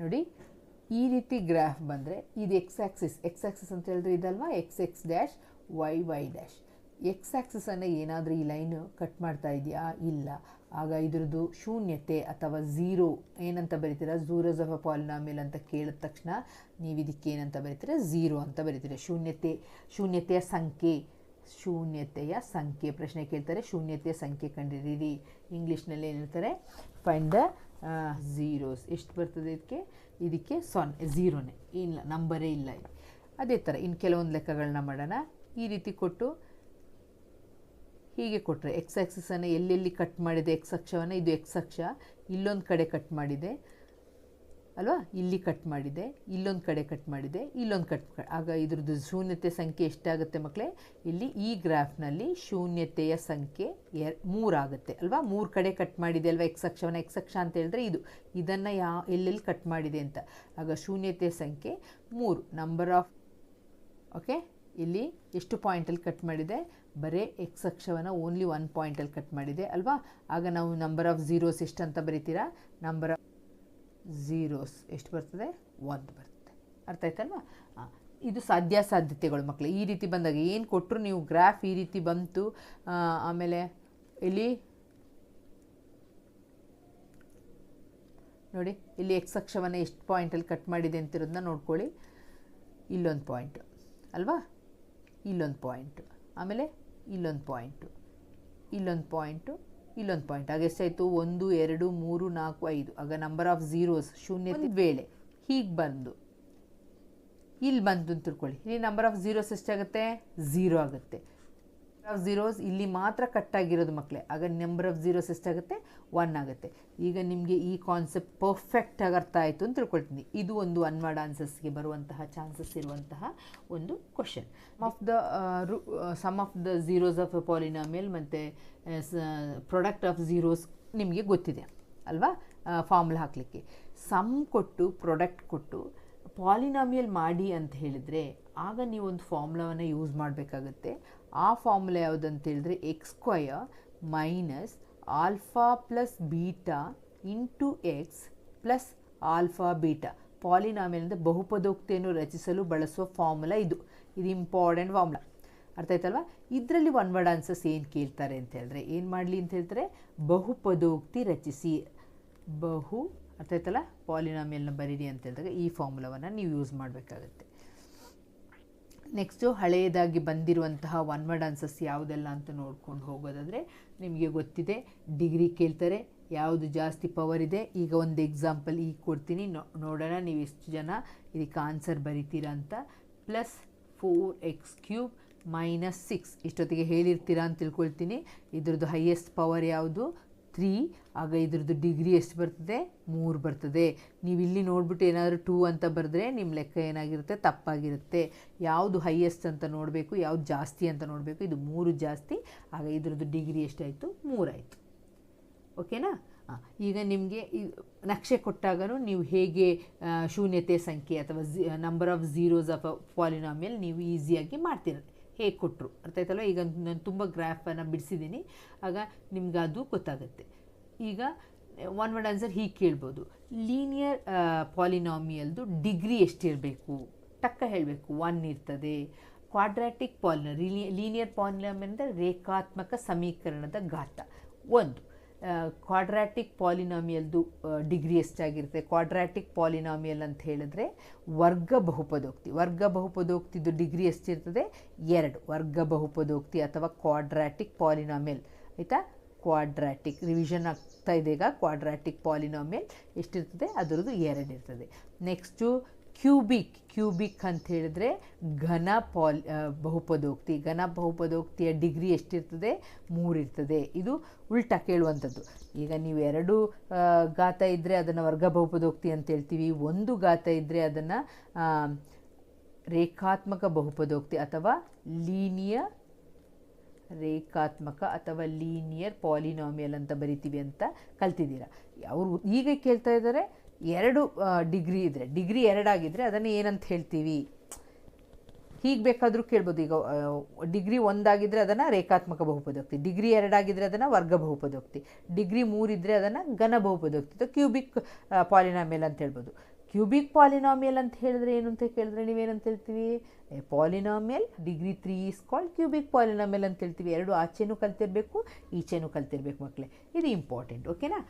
ನೋಡಿ, ಈ ರೀತಿ ಗ್ರಾಫ್ ಬಂದರೆ ಇದು ಎಕ್ಸ್ ಆ್ಯಕ್ಸಿಸ್ ಎಕ್ಸ್ ಆಕ್ಸಿಸ್ ಅಂತ ಹೇಳಿದ್ರೆ ಇದಲ್ವಾ? X X dash Y Y dash X ಆ್ಯಕ್ಸಿಸನ್ನು ಏನಾದರೂ ಈ ಲೈನು ಕಟ್ ಮಾಡ್ತಾ ಇದೆಯಾ? ಇಲ್ಲ. ಆಗ ಇದ್ರದ್ದು ಶೂನ್ಯತೆ ಅಥವಾ ಝೀರೋ ಏನಂತ ಬರೀತೀರಾ? ಝೂರೋಸ್ ಆಫ್ ಅ ಪಾಲಿನಾಮಿಲ್ ಅಂತ ಕೇಳಿದ ತಕ್ಷಣ ನೀವು ಇದಕ್ಕೆ ಏನಂತ ಬರೀತೀರಾ? ಝೀರೋ ಅಂತ ಬರೀತೀರಾ. ಶೂನ್ಯತೆ, ಶೂನ್ಯತೆಯ ಸಂಖ್ಯೆ ಶೂನ್ಯತೆಯ ಸಂಖ್ಯೆ. ಪ್ರಶ್ನೆ ಕೇಳ್ತಾರೆ, ಶೂನ್ಯತೆಯ ಸಂಖ್ಯೆ ಕಂಡಿರೀರಿ ಇಂಗ್ಲೀಷ್ನಲ್ಲಿ ಏನಿರ್ತಾರೆ ಫೈಂಡ್ ದ ಝೀರೋಸ್ ಎಷ್ಟು ಬರ್ತದೆ ಇದಕ್ಕೆ? ಇದಕ್ಕೆ ಸೊನ್ನೆ, ಝೀರೋನೇ. ಇಲ್ಲ, ನಂಬರೇ ಇಲ್ಲ ಅದೇ ಥರ ಇನ್ನು ಕೆಲವೊಂದು ಲೆಕ್ಕಗಳನ್ನ ಮಾಡೋಣ. ಈ ರೀತಿ ಕೊಟ್ಟು, ಹೀಗೆ ಕೊಟ್ಟರೆ ಎಕ್ಸ್ ಆಕ್ಸಿಸನ್ನು ಎಲ್ಲೆಲ್ಲಿ ಕಟ್ ಮಾಡಿದೆ ಎಕ್ಸ್ ಅಕ್ಷವನ್ನು, ಇದು ಎಕ್ಸ್ ಅಕ್ಷ. ಇಲ್ಲೊಂದು ಕಡೆ ಕಟ್ ಮಾಡಿದೆ. ಅಲ್ವಾ? ಇಲ್ಲಿ ಕಟ್ ಮಾಡಿದೆ, ಇಲ್ಲೊಂದು ಕಡೆ ಕಟ್ ಮಾಡಿದೆ, ಇಲ್ಲೊಂದು ಕಟ್ ಆಗ ಇದ್ರದ್ದು ಶೂನ್ಯತೆ ಸಂಖ್ಯೆ ಎಷ್ಟಾಗುತ್ತೆ ಮಕ್ಕಳೇ ಇಲ್ಲಿ ಈ ಗ್ರಾಫ್ನಲ್ಲಿ ಶೂನ್ಯತೆಯ ಸಂಖ್ಯೆ ಎರ್ ಮೂರಾಗುತ್ತೆ ಅಲ್ವಾ? ಮೂರು ಕಡೆ ಕಟ್ ಮಾಡಿದೆ ಅಲ್ವಾ? ಎಕ್ಸ್ ಅಕ್ಷವನ್ನು ಎಕ್ಸ್ ಅಕ್ಷ ಅಂತ ಹೇಳಿದ್ರೆ ಇದು. ಇದನ್ನು ಯಾ, ಎಲ್ಲೆಲ್ಲಿ ಕಟ್ ಮಾಡಿದೆ ಅಂತ. ಆಗ ಶೂನ್ಯತೆಯ ಸಂಖ್ಯೆ ಮೂರು. ನಂಬರ್ ಆಫ್ ಓಕೆ ಇಲ್ಲಿ ಎಷ್ಟು ಪಾಯಿಂಟಲ್ಲಿ ಕಟ್ ಮಾಡಿದೆ? ಬರೀ ಎಕ್ಸ್ ಅಕ್ಷವನ್ನು ಓನ್ಲಿ ಒನ್ ಪಾಯಿಂಟಲ್ಲಿ ಕಟ್ ಮಾಡಿದೆ ಅಲ್ವಾ? ಆಗ ನಾವು ನಂಬರ್ ಆಫ್ ಝೀರೋಸ್ ಎಷ್ಟು ಅಂತ ಬರೀತೀರಾ? ನಂಬರ್ ಆಫ್ ಝೀರೋಸ್ ಎಷ್ಟು ಬರ್ತದೆ? ಒಂದು ಬರ್ತದೆ. ಅರ್ಥ ಆಯ್ತಲ್ವಾ? ಇದು ಇದು ಸಾಧ್ಯಾಸಾಧ್ಯತೆಗಳು ಮಕ್ಕಳು ಈ ರೀತಿ ಬಂದಾಗ ಏನು ಕೊಟ್ಟರು ನೀವು ಗ್ರಾಫ್ ಈ ರೀತಿ ಬಂತು? ಆಮೇಲೆ ಇಲ್ಲಿ ನೋಡಿ, ಇಲ್ಲಿ ಎಕ್ಸ್ ಅಕ್ಷವನ್ನು ಎಷ್ಟು ಪಾಯಿಂಟಲ್ಲಿ ಕಟ್ ಮಾಡಿದೆ ಅಂತಿರೋದನ್ನ ನೋಡ್ಕೊಳ್ಳಿ. ಇಲ್ಲೊಂದು ಪಾಯಿಂಟು ಅಲ್ವಾ? ಇಲ್ಲೊಂದು ಪಾಯಿಂಟು ಆಮೇಲೆ ಇಲ್ಲೊಂದು ಪಾಯಿಂಟು ಇಲ್ಲೊಂದು ಪಾಯಿಂಟು ಇಲ್ಲೊಂದು ಪಾಯಿಂಟ್ ಆಗ ಎಷ್ಟಾಯಿತು? ಒಂದು ಎರಡು ಮೂರು ನಾಲ್ಕು ಐದು. ಆಗ ನಂಬರ್ ಆಫ್ ಝೀರೋಸ್ ಶೂನ್ಯ ವೇಳೆ ಹೀಗೆ ಬಂದು. ಇಲ್ಲಿ ಬಂದು ಅಂತ ತಿಳ್ಕೊಳ್ಳಿ. ಇಲ್ಲಿ ನಂಬರ್ ಆಫ್ ಝೀರೋಸ್ ಎಷ್ಟಾಗುತ್ತೆ? ಝೀರೋ ಆಗುತ್ತೆ. ಆಫ್ ಝೀರೋಸ್ ಇಲ್ಲಿ ಮಾತ್ರ ಕಟ್ ಆಗಿರೋದು ಮಕ್ಕಳೇ ಆಗ ನಂಬರ್ ಆಫ್ ಝೀರೋಸ್ ಎಷ್ಟಾಗುತ್ತೆ? ಒನ್ ಆಗುತ್ತೆ. ಈಗ ನಿಮಗೆ ಈ ಕಾನ್ಸೆಪ್ಟ್ ಪರ್ಫೆಕ್ಟಾಗಿ ಅರ್ಥ ಆಯಿತು ಅಂತ ತಿಳ್ಕೊಳ್ತೀನಿ. ಇದು ಒಂದು ಅನ್ವರ್ಡ್ ಆನ್ಸರ್ಸ್ಗೆ ಬರುವಂತಹ ಚಾನ್ಸಸ್ ಇರುವಂತಹ ಒಂದು question of the sum of the zeros of polynomial ಮತ್ತು ಪ್ರಾಡಕ್ಟ್ ಆಫ್ ಝೀರೋಸ್ ನಿಮಗೆ ಗೊತ್ತಿದೆ. ಅಲ್ವಾ? ಫಾರ್ಮುಲಾ ಹಾಕಲಿಕ್ಕೆ. ಸಮ್ ಕೊಟ್ಟು ಪ್ರಾಡಕ್ಟ್ ಕೊಟ್ಟು ಪಾಲಿನಾಮಿಯಲ್ ಮಾಡಿ ಅಂತ ಹೇಳಿದರೆ, ಆಗ ನೀವೊಂದು ಫಾರ್ಮುಲಾವನ್ನು ಯೂಸ್ ಮಾಡಬೇಕಾಗತ್ತೆ. ಆ ಫಾರ್ಮುಲಾ ಯಾವ್ದು ಅಂತ ಹೇಳಿದ್ರೆ X square minus alpha plus beta into X plus alpha beta polynomial ಬಹುಪದೋಕ್ತಿಯನ್ನು ರಚಿಸಲು ಬಳಸುವ ಫಾರ್ಮುಲಾ ಇದು. ಇದು ಇಂಪಾರ್ಟೆಂಟ್ ಫಾರ್ಮುಲಾ ಅರ್ಥ ಆಯ್ತಲ್ವಾ? ಇದರಲ್ಲಿ ಒನ್ ವರ್ಡ್ ಆನ್ಸರ್ಸ್ ಏನು ಕೇಳ್ತಾರೆ ಅಂತ ಹೇಳಿದ್ರೆ ಏನು ಮಾಡಲಿ ಅಂತ ಹೇಳ್ತಾರೆ? ಬಹುಪದೋಕ್ತಿ ರಚಿಸಿ. ಬಹು, ಅರ್ಥ ಆಯ್ತಲ್ಲ? ಪಾಲಿನಾಮಿಯಲ್ನ ಬರೀರಿ ಅಂತ ಹೇಳಿದಾಗ ಈ ಫಾರ್ಮುಲಾವನ್ನು ನೀವು ಯೂಸ್ ಮಾಡಬೇಕಾಗತ್ತೆ. ನೆಕ್ಸ್ಟು ಹಳೆಯದಾಗಿ ಬಂದಿರುವಂತಹ ಒನ್ ವರ್ಡ್ ಆನ್ಸರ್ಸ್ ಯಾವುದೆಲ್ಲ ಅಂತ ನೋಡ್ಕೊಂಡು ಹೋಗೋದಾದರೆ ನಿಮಗೆ ಗೊತ್ತಿದೆ. ಡಿಗ್ರಿ ಕೇಳ್ತಾರೆ, ಯಾವುದು ಜಾಸ್ತಿ ಪವರ್ ಇದೆ. ಈಗ ಒಂದು ಎಕ್ಸಾಂಪಲ್ ಈಗ ಕೊಡ್ತೀನಿ. ನೋಡೋಣ ನೀವು ಎಷ್ಟು ಜನ ಇದಕ್ಕೆ ಆನ್ಸರ್ ಬರಿತೀರಾ ಅಂತ. Plus four X cube minus six ಇಷ್ಟೊತ್ತಿಗೆ ಹೇಳಿರ್ತೀರಾ ಅಂತ ತಿಳ್ಕೊಳ್ತೀನಿ. ಇದ್ರದ್ದು ಹೈಯೆಸ್ಟ್ ಪವರ್ ಯಾವುದು? ತ್ರೀ, ಆಗ ಇದ್ರದ್ದು ಡಿಗ್ರಿ ಎಷ್ಟು ಬರ್ತದೆ? ಮೂರು ಬರ್ತದೆ. ನೀವು ಇಲ್ಲಿ ನೋಡ್ಬಿಟ್ಟು ಏನಾದರೂ ಟೂ ಅಂತ ಬರೆದ್ರೆ ನಿಮ್ಮ ಲೆಕ್ಕ ಏನಾಗಿರುತ್ತೆ? ತಪ್ಪಾಗಿರುತ್ತೆ. ಯಾವುದು ಹೈಯೆಸ್ಟ್ ಅಂತ ನೋಡಬೇಕು, ಯಾವುದು ಜಾಸ್ತಿ ಅಂತ ನೋಡಬೇಕು, ಇದು ಮೂರು ಜಾಸ್ತಿ, ಆಗ ಇದ್ರದ್ದು ಡಿಗ್ರಿ ಎಷ್ಟಾಯಿತು? ಮೂರಾಯಿತು. ಓಕೆನಾ? ಈಗ ನಿಮಗೆ ನಕ್ಷೆ ಕೊಟ್ಟಾಗಲೂ ನೀವು ಹೇಗೆ ಶೂನ್ಯತೆ ಸಂಖ್ಯೆ ಅಥವಾ number of zeros of polynomial ನೀವು ಈಸಿಯಾಗಿ ಮಾಡ್ತೀರ. ಹೇಗೆ ಕೊಟ್ಟರು ಅರ್ಥ ಆಯ್ತಲ್ವ ಈಗ ನಾನು ತುಂಬ ಗ್ರಾಫನ್ನು ಬಿಡಿಸಿದ್ದೀನಿ ಆಗ ನಿಮ್ಗೆ ಅದು ಗೊತ್ತಾಗುತ್ತೆ. ಈಗ ಒನ್ ವರ್ಡ್ ಆನ್ಸರ್ ಹೀಗೆ ಕೇಳ್ಬೋದು. ಲೀನಿಯರ್ ಪಾಲಿನಾಮಿಯಲ್ದು ಡಿಗ್ರಿ ಎಷ್ಟಿರಬೇಕು ಟಕ್ಕ ಹೇಳಬೇಕು. ಒನ್ ಇರ್ತದೆ. ಕ್ವಾಡ್ರಾಟಿಕ್ ಪಾಲಿನ ಲೀನಿಯರ್ ಪಾಲಿನಾಮಿ ಅಂದರೆ ರೇಖಾತ್ಮಕ ಸಮೀಕರಣದ ಘಾತ. ಒಂದು. ಕ್ವಾಡ್ರಾಟಿಕ್ ಪಾಲಿನಾಮಿಯಲ್ದು ಡಿಗ್ರಿ ಎಷ್ಟಾಗಿರುತ್ತೆ? ಕ್ವಾಡ್ರಾಟಿಕ್ ಪಾಲಿನಾಮಿಯಲ್ ಅಂತ ಹೇಳಿದ್ರೆ ವರ್ಗ ಬಹುಪದೋಕ್ತಿ. ವರ್ಗ ಬಹುಪದೋಕ್ತಿದು ಡಿಗ್ರಿ ಎಷ್ಟಿರ್ತದೆ? ಎರಡು. ವರ್ಗ ಬಹುಪದೋಕ್ತಿ ಅಥವಾ ಕ್ವಾಡ್ರಾಟಿಕ್ ಪಾಲಿನಾಮಿಯಲ್ ಆಯಿತಾ? ಕ್ವಾಡ್ರಾಟಿಕ್ ರಿವಿಷನ್ ಆಗ್ತಾ ಇದೆ ಈಗ. ಕ್ವಾಡ್ರಾಟಿಕ್ ಪಾಲಿನಾಮಿಯಲ್ ಎಷ್ಟಿರ್ತದೆ? ಅದರದ್ದು ಎರಡು ಇರ್ತದೆ. ನೆಕ್ಸ್ಟು ಕ್ಯೂಬಿಕ್ ಕ್ಯೂಬಿಕ್ ಅಂತ ಹೇಳಿದ್ರೆ ಘನ ಪಾಲ್ ಬಹುಪದೋಕ್ತಿ. ಘನ ಬಹುಪದೋಕ್ತಿಯ ಡಿಗ್ರಿ ಎಷ್ಟಿರ್ತದೆ? ಮೂರಿರ್ತದೆ. ಇದು ಉಲ್ಟಾ ಕೇಳುವಂಥದ್ದು. ಈಗ ನೀವು ಎರಡು ಗಾತ ಇದ್ದರೆ ಅದನ್ನು ವರ್ಗ ಬಹುಪದೋಕ್ತಿ ಅಂತ ಹೇಳ್ತೀವಿ. ಒಂದು ಘಾತ ಇದ್ದರೆ ಅದನ್ನು ರೇಖಾತ್ಮಕ ಬಹುಪದೋಕ್ತಿ ಅಥವಾ ಲೀನಿಯರ್ ರೇಖಾತ್ಮಕ ಅಥವಾ ಲೀನಿಯರ್ ಪಾಲಿನಾಮಿಯಲ್ ಅಂತ ಬರಿತೀವಿ ಅಂತ ಕಲ್ತಿದ್ದೀರಾ. ಅವರು ಈಗ ಕೇಳ್ತಾ ಇದ್ದಾರೆ ಎರಡು ಡಿಗ್ರಿ ಇದ್ದರೆ ಡಿಗ್ರಿ ಎರಡಾಗಿದ್ದರೆ ಅದನ್ನು ಏನಂತ ಹೇಳ್ತೀವಿ? ಹೀಗೆ ಬೇಕಾದರೂ ಕೇಳ್ಬೋದು. ಈಗ ಡಿಗ್ರಿ ಒಂದಾಗಿದ್ದರೆ ಅದನ್ನು ರೇಖಾತ್ಮಕ ಬಹುಪದೋಕ್ತಿ ಡಿಗ್ರಿ ಎರಡಾಗಿದ್ದರೆ ಅದನ್ನು ವರ್ಗ ಬಹುಪದೋಕ್ತಿ ಡಿಗ್ರಿ ಮೂರಿದ್ದರೆ ಅದನ್ನು ಘನ ಬಹುಪದೋಕ್ತಿ ಕ್ಯೂಬಿಕ್ ಪಾಲಿನಾಮಿಯಲ್ ಅಂತ ಹೇಳ್ಬೋದು. ಕ್ಯೂಬಿಕ್ ಪಾಲಿನಾಮಿಯಲ್ ಅಂತ ಹೇಳಿದ್ರೆ ಏನು ಅಂತ ಕೇಳಿದ್ರೆ ನೀವೇನಂತ ಹೇಳ್ತೀವಿ? Polynomial degree three is called cubic polynomial ಅಂತ ಹೇಳ್ತೀವಿ. ಎರಡು ಆಚೆನೂ ಕಲ್ತಿರಬೇಕು, ಈಚೆನೂ ಕಲ್ತಿರಬೇಕು ಮಕ್ಕಳೇ ಇದು ಇಂಪಾರ್ಟೆಂಟ್ ಓಕೆನಾ